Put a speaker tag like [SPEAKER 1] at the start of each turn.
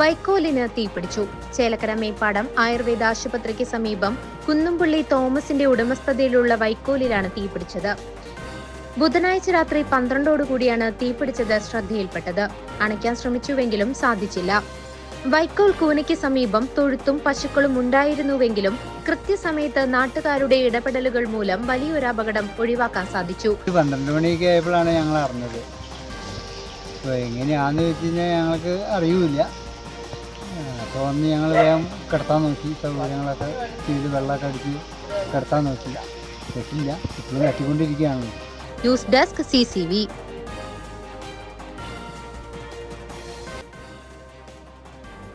[SPEAKER 1] വൈക്കോലിന് തീപിടിച്ചു. ചേലക്കര മേപ്പാടം ആയുർവേദ ആശുപത്രിക്ക് സമീപം കുന്നുംപുള്ളി തോമസിന്റെ ഉടമസ്ഥതയിലുള്ള വൈക്കോലിലാണ് തീപിടിച്ചത്. ബുധനാഴ്ച രാത്രി പന്ത്രണ്ടോടുകൂടിയാണ് തീപിടിച്ചത് ശ്രദ്ധയിൽപ്പെട്ടത്. അണയ്ക്കാൻ ശ്രമിച്ചുവെങ്കിലും സാധിച്ചില്ല. വൈക്കോൽ കൂനയ്ക്ക് സമീപം തൊഴുത്തും പശുക്കളും ഉണ്ടായിരുന്നുവെങ്കിലും കൃത്യസമയത്ത് നാട്ടുകാരുടെ ഇടപെടലുകൾ മൂലം വലിയൊരു അപകടം ഒഴിവാക്കാൻ സാധിച്ചു.
[SPEAKER 2] പന്ത്രണ്ട് മണിയൊക്കെ ആയപ്പോഴാണ് ഞങ്ങൾ അറിഞ്ഞത്. എങ്ങനെയാണെന്ന് വെച്ച് കഴിഞ്ഞാൽ ഞങ്ങൾക്ക് അറിയൂല അപ്പോൾ അന്ന് ഞങ്ങൾ വേഗം കിടത്താൻ നോക്കി. സൗകര്യങ്ങളൊക്കെ ചെയ്ത് വെള്ളമൊക്കെ അടിച്ച് കിടത്താൻ നോക്കി. പറ്റില്ല ഇപ്പോഴും തട്ടിക്കൊണ്ടിരിക്കുകയാണ്.
[SPEAKER 1] News desk C